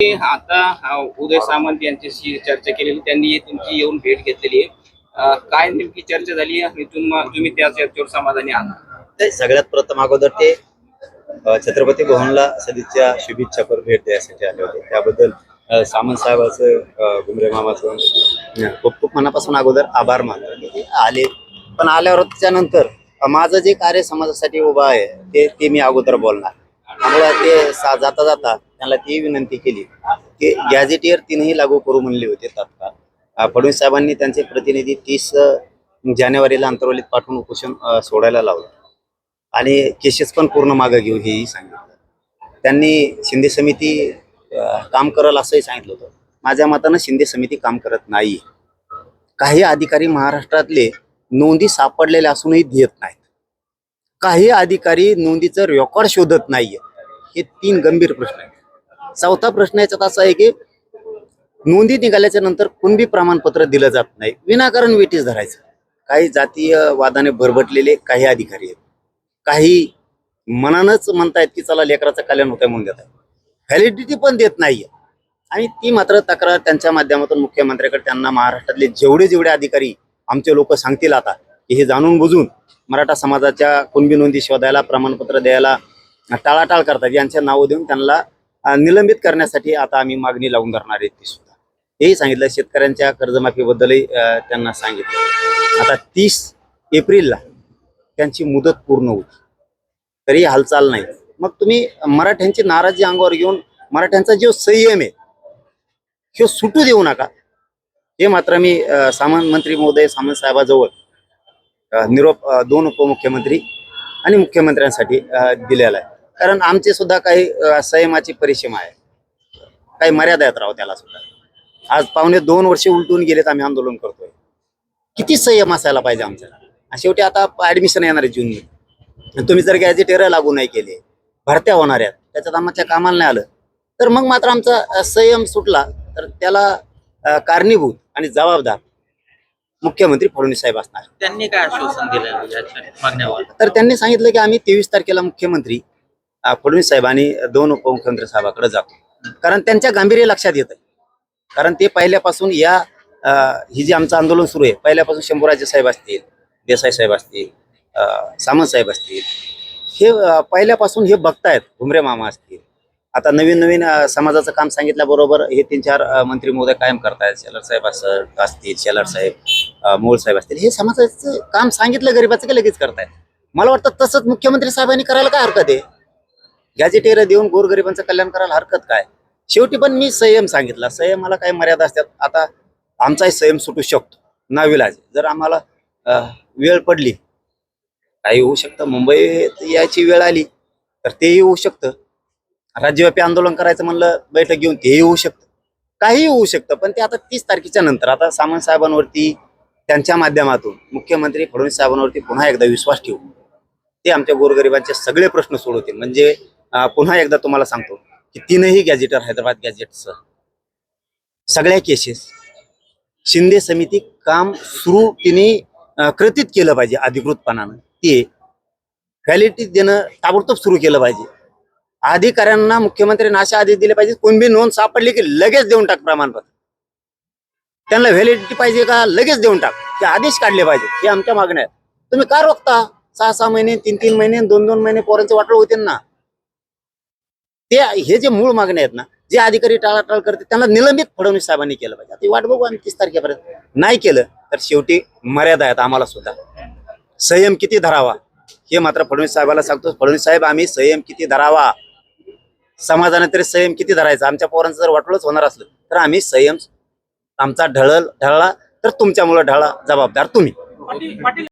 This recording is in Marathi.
आता उदय सामंत यांच्याशी चर्चा केलेली त्यांनी तुमची येऊन भेट घेतलेली आहे. काय नेमकी चर्चा झाली आणि तुम्ही त्या चर्चेवर समाधानी आहात? ते सगळ्यात प्रथम अगोदर ते छत्रपती भवनला सदिच्छा शुभेच्छा करून भेट द्यायसाठी आले होते. त्याबद्दल सामंत साहेबाचं अ, गुमरे मामाचं खूप खूप मनापासून अगोदर आभार मानतो. ते आले पण आल्यावर त्यानंतर माझं जे कार्य समाजासाठी उभं आहे ते ते मी अगोदर बोलणार. त्यामुळे ते सा जाता जाता त्यांना ती विनंती केली की गॅझेटियर तीनही लागू करू म्हणले होते तात्काळ. फडणवीस साहेबांनी त्यांचे प्रतिनिधी तीस जानेवारीला अंतरवलीत पाठवून उपोषण सोडायला लावलं. आणि केसेस पण पूर्ण मागं घेऊ हेही सांगितलं. त्यांनी शिंदे समिती काम करल असंही सांगितलं होतं. माझ्या मतानं शिंदे समिती काम करत नाही. काही अधिकारी महाराष्ट्रातले नोंदी सापडलेल्या असूनही देत नाहीत. काही अधिकारी नोंदीचं रेकॉर्ड शोधत नाहीये हे तीन गंभीर प्रश्न आहेत. चौथा प्रश्न याच्यात असा आहे की नोंदी निघाल्याच्या नंतर कुणबी प्रमाणपत्र दिलं जात नाही. विनाकारण वेटीस धरायचं. काही जातीय वादाने भरभटलेले काही अधिकारी आहेत. काही मनानच म्हणतायत की चला लेकराचं कल्याण होतंय म्हणून देत आहे व्हॅलिडिटी पण देत नाहीये. आणि ती मात्र तक्रार त्यांच्या माध्यमातून मुख्यमंत्र्याकडे त्यांना महाराष्ट्रातले जेवढे जेवढे अधिकारी आमचे लोक सांगतील आता की हे जाणून बुजून मराठा समाजाच्या कुणबी नोंदी शोधायला प्रमाणपत्र द्यायला टाळाटाळ करतात. यांच्या नावं देऊन त्यांना निलंबित करण्यासाठी आता आम्ही मागणी लावून धरणार आहे ती सुद्धा. हेही सांगितलं. शेतकऱ्यांच्या कर्जमाफीबद्दलही त्यांना सांगितलं. आता तीस एप्रिलला त्यांची मुदत पूर्ण होती तरी हालचाल नाही. मग तुम्ही मराठ्यांची नाराजी अंगावर घेऊन मराठ्यांचा जो संयम आहे तो सुटू देऊ नका. हे मात्र मी सामान मंत्री महोदय सामंत साहेबाजवळ निरोप दोन उपमुख्यमंत्री आणि मुख्यमंत्र्यांसाठी दिलेला आहे. कारण आमचे सुद्धा काही संयमाची परिसीमा आहे. काही मर्यादा आहेत राव त्याला सुद्धा. आज पावणे दोन वर्षे उलटून गेलेत आम्ही आंदोलन करतोय. किती संयम असायला पाहिजे आमच्याला? आणि शेवटी आता ऍडमिशन येणार आहे जून तुम्ही जर गॅजेटेर लागू नाही केले भरत्या होणार आहेत. त्याच्यात आमच्या कामाला नाही आलं. तर मग मात्र आमचा संयम सुटला. तर त्याला कारणीभूत आणि जबाबदार मुख्यमंत्री फडणवीस साहेब असणार. त्यांनी काय आश्वासन दिलं तर त्यांनी सांगितलं की आम्ही तेवीस तारखेला मुख्यमंत्री फडणवीस साहेब आणि दोन उपमुख्यमंत्री साहेबाकडे जातो. कारण त्यांच्या गांभीर्य लक्षात येत आहे कारण ते पहिल्यापासून या ही जी आमचं आंदोलन सुरू आहे पहिल्यापासून शंभूराजे साहेब असतील देसाई साहेब असतील सामंत साहेब असतील हे पहिल्यापासून हे बघतायत घुमरे मामा असतील. आता नवीन नवीन समाजाचं काम सांगितल्याबरोबर हे तीन चार मंत्री महोदय कायम करतायत. शेलर साहेब असतील शेलर साहेब मोळ साहेब असतील. हे समाजाचं काम सांगितलं गरीबाचं की लगेच करतायत? मला वाटतं तसंच मुख्यमंत्री साहेबांनी करायला काय हरकत आहे? गॅजेटेर देऊन गोरगरिबांचं कल्याण करायला हरकत काय? शेवटी पण मी संयम सांगितला. संयमाला काही मर्यादा असतात. आता आमचाही संयम सुटू शकतो. नाविलाज जर आम्हाला वेळ पडली काही होऊ शकतं. मुंबईत यायची वेळ आली तर तेही होऊ शकतं. राज्यव्यापी आंदोलन करायचं म्हणलं बैठक घेऊन तेही होऊ शकतं. काही होऊ शकतं. पण ते आता तीस तारखेच्या नंतर. आता सामंत साहेबांवरती त्यांच्या माध्यमातून मुख्यमंत्री फडणवीस साहेबांवरती पुन्हा एकदा विश्वास ठेवू. ते आमच्या गोरगरिबांचे सगळे प्रश्न सोडवतील. म्हणजे पुन्हा एकदा तुम्हाला सांगतो की तीनही गॅजेटर हैदराबाद गॅजेटसह सगळ्या केसेस शिंदे समिती काम सुरू तिने कृतीत केलं पाहिजे अधिकृतपणानं. ते व्हॅलिडिटी देणं ताबडतोब सुरू केलं पाहिजे. अधिकाऱ्यांना मुख्यमंत्र्यांना असे आदेश दिले पाहिजे कोणबी नोंद सापडली की लगेच देऊन टाक प्रमाणपत्र. त्यांना व्हॅलिडिटी पाहिजे का लगेच देऊन टाक. ते आदेश काढले पाहिजे हे आमच्या मागण्या आहेत. तुम्ही का रोखता? सहा सहा महिने तीन तीन महिने दोन दोन महिने पोरांचे वाटलं होते ना. ते हे जे मूळ मागण्या आहेत ना जे अधिकारी टाळाटाळ करते त्यांना निलंबित फडणवीस साहेबांनी केलं पाहिजे. आता वाट बघू आम्ही तीस तारखेपर्यंत. नाही केलं तर शेवटी मर्यादा आहेत आम्हाला सुद्धा. संयम किती धरावा? हे मात्र फडणवीस साहेबाला सांगतो. फडणवीस साहेब आम्ही संयम किती धरावा? समाजाने तरी संयम किती धरायचा? आमच्या पोरांचं जर वाटलंच होणार असलं तर आम्ही संयम आमचा ढळल ढळला तर तुमच्यामुळे ढळला जबाबदार तुम्ही.